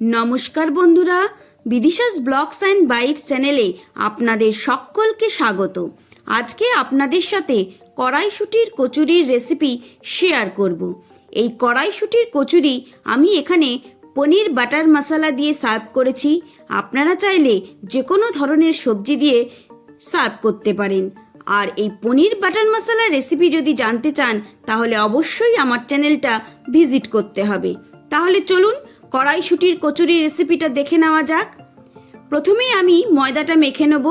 নমস্কার বন্ধুরা, বিদিশাস blogs and bytes চ্যানেলে আপনাদের সকলকে স্বাগত। আজকে আপনাদের সাথে কড়াইশুটির কচুরির রেসিপি শেয়ার করব। এই কড়াইশুটির কচুরি আমি এখানে পনির বাটার মশলা দিয়ে সার্ভ করেছি। আপনারা চাইলে যে কোনো ধরনের সবজি দিয়ে সার্ভ করতে পারেন। আর এই পনির বাটার মশলা রেসিপি যদি জানতে চান, তাহলে অবশ্যই আমার চ্যানেলটা ভিজিট করতে হবে। তাহলে চলুন কড়াইশুটির কচুরি রেসিপিটা দেখে নেওয়া যাক। প্রথমেই আমি ময়দাটা মেখে নেব।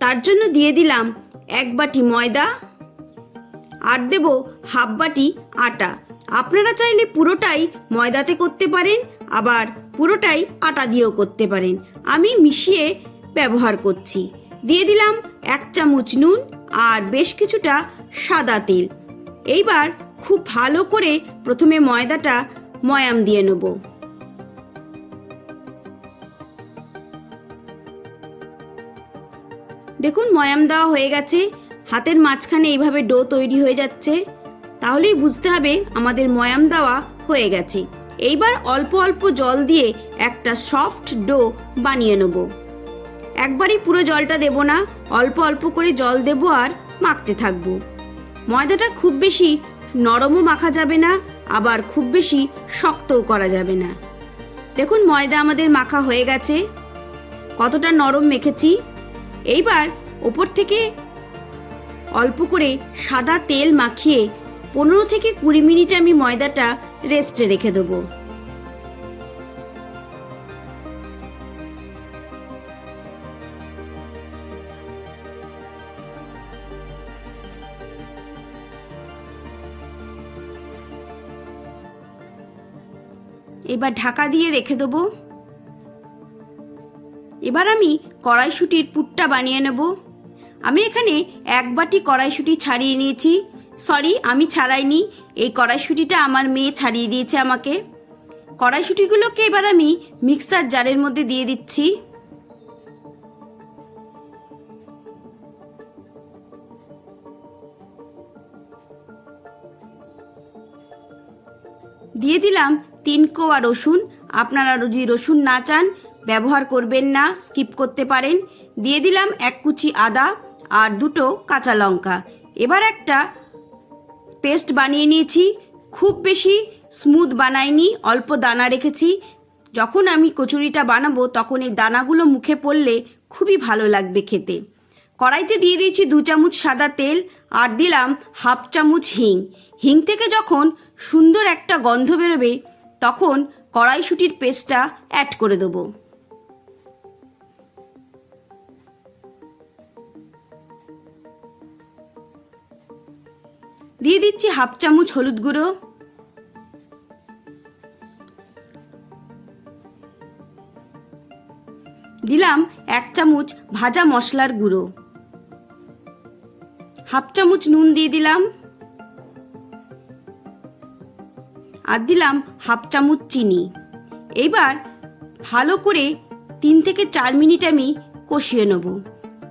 তার জন্য দিয়ে দিলাম এক বাটি ময়দা আর দেব হাফ বাটি আটা। আপনারা চাইলে পুরোটাই ময়দাতে করতে পারেন, আবার পুরোটাই আটা দিয়েও করতে পারেন। আমি মিশিয়ে ব্যবহার করছি। দিয়ে দিলাম এক চামচ নুন আর বেশ কিছুটা সাদা তেল। এইবার খুব ভালো করে প্রথমে ময়দাটা ময়াম দিয়ে নেব। দেখুন, ময়াম দেওয়া হয়ে গেছে। হাতের মাঝখানে এইভাবে ডো তৈরি হয়ে যাচ্ছে। তাহলেই বুঝতে হবে আমাদের ময়াম দেওয়া হয়ে গেছে। এইবার অল্প অল্প জল দিয়ে একটা সফট ডো বানিয়ে নেব। একবারই পুরো জলটা দেব না, অল্প অল্প করে জল দেব আর মাখতে থাকব। ময়দাটা খুব বেশি নরমও মাখা যাবে না, আবার খুব বেশি শক্তও করা যাবে না। দেখুন, ময়দা আমাদের মাখা হয়ে গেছে। কতটা নরম মেখেছি। এইবার ওপর থেকে অল্প করে সাদা তেল মাখিয়ে পনেরো থেকে কুড়ি মিনিট আমি ময়দাটা রেস্টে রেখে দেবো। এবার ঢাকা দিয়ে রেখে দেবো। এবার আমি কড়াইশুটির পুরটা বানিয়ে নেব। আমি এখানে এক বাটি কড়াইশুটি ছাড়িয়ে নিয়েছি। সরি, আমি ছাড়াইনি। এই কড়াইশুটিটা আমার মেয়ে ছাড়িয়ে দিয়েছে আমাকে। কড়াইশুটিগুলোকে এবার আমি মিক্সার জারের মধ্যে দিয়ে দিচ্ছি। দিয়ে দিলাম তিন কোয়া রসুন। আপনারা যদি রসুন না চান ব্যবহার করবেন না স্কিপ করতে পারেন। দিয়ে দিলাম এক কুচি আদা আর দুটো কাঁচা লঙ্কা। এবার একটা পেস্ট বানিয়ে নিয়েছি। খুব বেশি স্মুথ বানাইনি, অল্প দানা রেখেছি। যখন আমি কচুরিটা বানাবো, তখন এই দানাগুলো মুখে পড়লে খুবই ভালো লাগবে খেতে। কড়াইতে দিয়ে দিয়েছি দু চামচ সাদা তেল আর দিলাম হাফ চামচ হিং। হিং থেকে যখন সুন্দর একটা গন্ধ বেরোবে, তখন কড়াইশুটির পেস্টটা অ্যাড করে দেবো। দিয়ে দিচ্ছি হাফ চামচ হলুদ গুঁড়ো। দিলাম এক চামচ ভাজা মশলার গুঁড়ো। হাফ চামচ নুন দিয়ে দিলাম। আর দিলাম হাফ চামচ চিনি। এইবার ভালো করে তিন থেকে চার মিনিট আমি কষিয়ে নেব।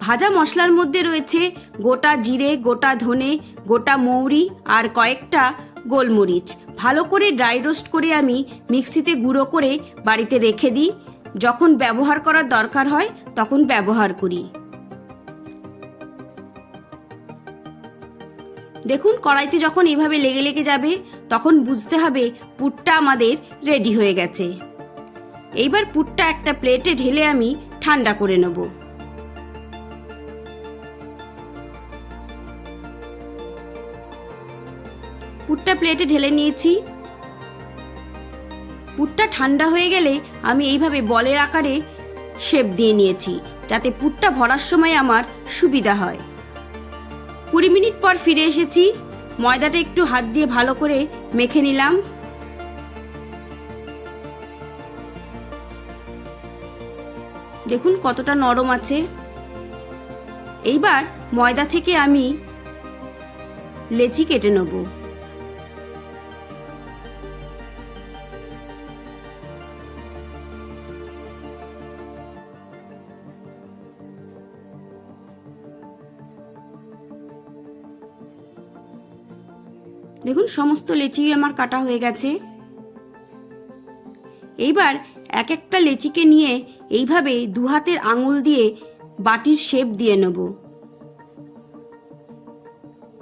ভাজা মশলার মধ্যে রয়েছে গোটা জিরে, গোটা ধনে, গোটা মৌরি আর কয়েকটা গোলমরিচ। ভালো করে ড্রাই রোস্ট করে আমি মিক্সিতে গুঁড়ো করে বাড়িতে রেখে দিই। যখন ব্যবহার করার দরকার হয়, তখন ব্যবহার করি। দেখুন, কড়াইতে যখন এভাবে লেগে লেগে যাবে, তখন বুঝতে হবে পুরটা আমাদের রেডি হয়ে গেছে। এইবার পুরটা একটা প্লেটে ঢেলে আমি ঠান্ডা করে নেব। পুরটা প্লেটে ঢেলে নিয়েছি। পুরটা ঠান্ডা হয়ে গেলে আমি এইভাবে বলের আকারে শেপ দিয়ে নিয়েছি, যাতে পুরটা ভরার সময় আমার সুবিধা হয়। কুড়ি মিনিট পর ফিরে এসেছি, ময়দাটা একটু হাত দিয়ে ভালো করে মেখে নিলাম। দেখুন কতটা নরম আছে। এইবার ময়দা থেকে আমি লেচি কেটে নেব। দেখুন, সমস্ত লেচি আমার কাটা হয়ে গেছে। এইবার এক একটা লেচিকে নিয়ে এইভাবে দু হাতের আঙুল দিয়ে বাটির শেপ দিয়ে নেব।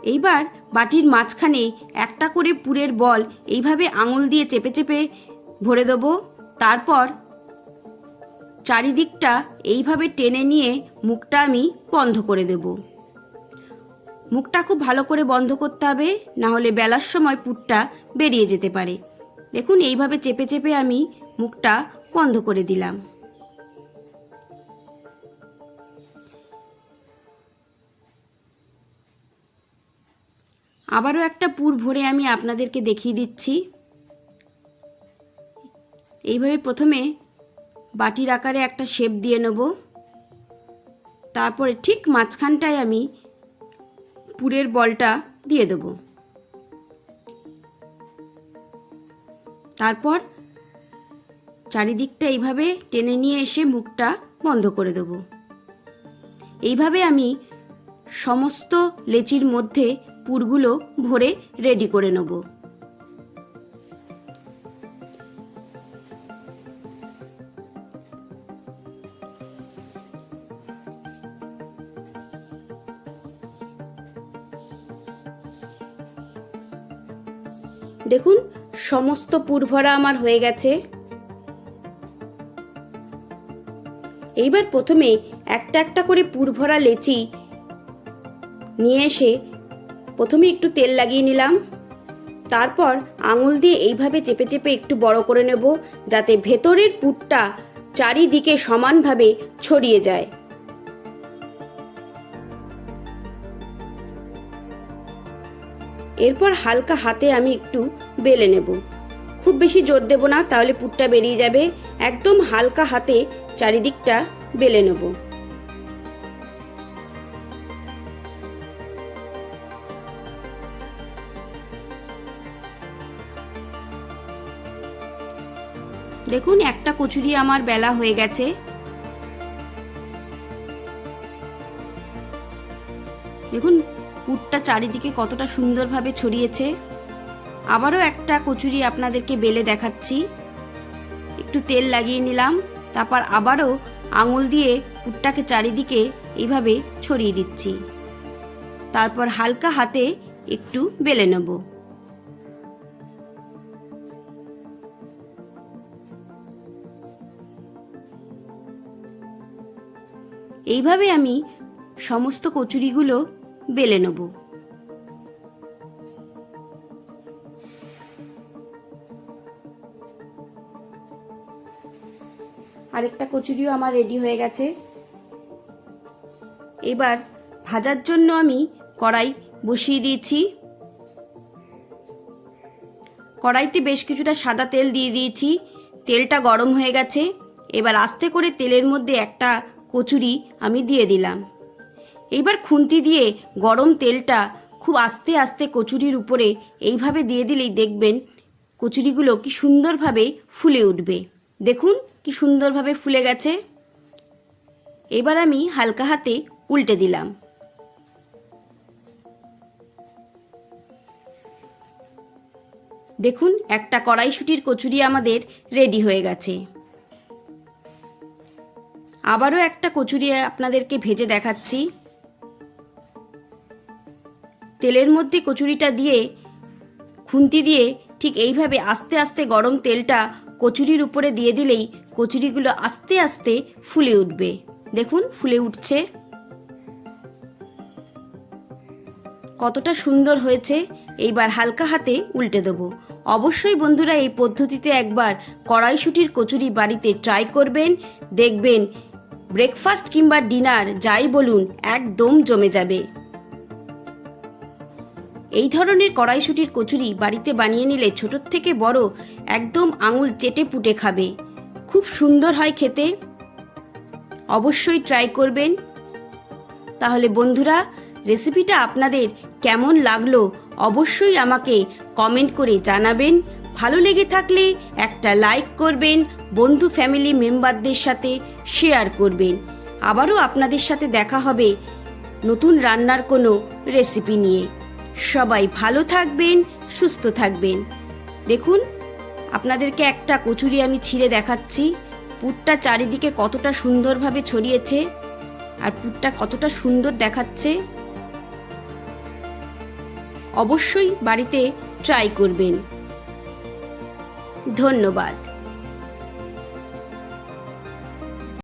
এইবার বাটির মাঝখানে একটা করে পুরের বল এইভাবে আঙুল দিয়ে চেপে চেপে ভরে দেবো। তারপর চারিদিকটা এইভাবে টেনে নিয়ে মুখটা আমি বন্ধ করে দেব। মুখটা খুব ভালো করে বন্ধ করতে হবে, না হলে বেলার সময় পুরটা বেরিয়ে যেতে পারে। দেখুন, এইভাবে চেপে চেপে আমি মুখটা বন্ধ করে দিলাম। আবারও একটা পুর ভরে আমি আপনাদেরকে দেখিয়ে দিচ্ছি। এইভাবে প্রথমে বাটির আকারে একটা শেপ দিয়ে নেব। তারপরে ঠিক মাঝখানটায় আমি পুরের বলটা দিয়ে দেব। তারপর চারিদিকটা এইভাবে টেনে নিয়ে এসে মুখটা বন্ধ করে দেব। এইভাবে আমি সমস্ত লেচির মধ্যে পুরগুলো ভরে রেডি করে নেব। দেখুন, সমস্ত পুরভরা আমার হয়ে গেছে। এইবার প্রথমে একটা একটা করে পুরভরা লেচি নিয়ে এসে প্রথমে একটু তেল লাগিয়ে নিলাম। তারপর আঙুল দিয়ে এইভাবে চেপে চেপে একটু বড় করে নেব, যাতে ভেতরের পুরটা চারিদিকে সমানভাবে ছড়িয়ে যায়। এরপর হালকা হাতে আমি একটু বেলে নেব। খুব বেশি জোর দেব না, তাহলে পুরটা বেরিয়ে যাবে। একদম হালকা হাতে চারিদিকটা বেলে নেব। দেখুন, একটা কচুরি আমার বেলা হয়ে গেছে। দেখুন পুরটা চারিদিকে কতটা সুন্দরভাবে ছড়িয়েছে। আবারও একটা কচুরি আপনাদেরকে বেলে দেখাচ্ছি। একটু তেল লাগিয়ে নিলাম, তারপর আবারও আঙুল দিয়ে পুরটাকে চারিদিকে এইভাবে ছড়িয়ে দিচ্ছি। তারপর হালকা হাতে একটু বেলে নেব। এইভাবে আমি সমস্ত কচুরিগুলো বেলে নেব। আরেকটা কচুরিও আমার রেডি হয়ে গেছে। এবার ভাজার জন্য আমি কড়াই বসিয়ে দিয়েছি। কড়াইতে বেশ কিছুটা সাদা তেল দিয়ে দিয়েছি। তেলটা গরম হয়ে গেছে। এবার আস্তে করে তেলের মধ্যে একটা কচুরি আমি দিয়ে দিলাম। এইবার খুন্তি দিয়ে গরম তেলটা খুব আস্তে আস্তে কচুরির উপরে এইভাবে দিয়ে দিলেই দেখবেন কচুরিগুলো কি সুন্দরভাবে ফুলে উঠবে। দেখুন কি সুন্দরভাবে ফুলে গেছে। এবার আমি হালকা হাতে উল্টে দিলাম। দেখুন একটা কড়াইশুটির কচুরি আমাদের রেডি হয়ে গেছে। আবারও একটা কচুরি আপনাদেরকে ভেজে দেখাচ্ছি। তেলের মধ্যে কচুরিটা দিয়ে, খুন্তি দিয়ে ঠিক এইভাবে আস্তে আস্তে গরম তেলটা কচুরির উপরে দিয়ে দিলেই কচুরিগুলো আস্তে আস্তে ফুলে উঠবে। দেখুন, ফুলে উঠছে। কতটা সুন্দর হয়েছে। এইবার হালকা হাতে উল্টে দেবো। অবশ্যই বন্ধুরা এই পদ্ধতিতে একবার কড়াইশুটির কচুরি বাড়িতে ট্রাই করবেন। দেখবেন, ব্রেকফাস্ট কিংবা ডিনার যাই বলুন, একদম জমে যাবে। এই ধরনের কড়াইশুটির কচুরি বাড়িতে বানিয়ে নিলে ছোটোর থেকে বড় একদম আঙুল চেটে পুটে খাবে। খুব সুন্দর হয় খেতে। অবশ্যই ট্রাই করবেন। তাহলে বন্ধুরা রেসিপিটা আপনাদের কেমন লাগল অবশ্যই আমাকে কমেন্ট করে জানাবেন। ভালো লেগে থাকলে একটা লাইক করবেন, বন্ধু ফ্যামিলি মেম্বারদের সাথে শেয়ার করবেন। আবারও আপনাদের সাথে দেখা হবে নতুন রান্নার কোনো রেসিপি নিয়ে। সবাই ভালো থাকবেন, সুস্থ থাকবেন। দেখুন, আপনাদেরকে একটা কচুরি আমি ছিঁড়ে দেখাচ্ছি। পুরটা চারিদিকে কতটা সুন্দরভাবে ছড়িয়েছে আর পুরটা কতটা সুন্দর দেখাচ্ছে। অবশ্যই বাড়িতে ট্রাই করবেন। ধন্যবাদ।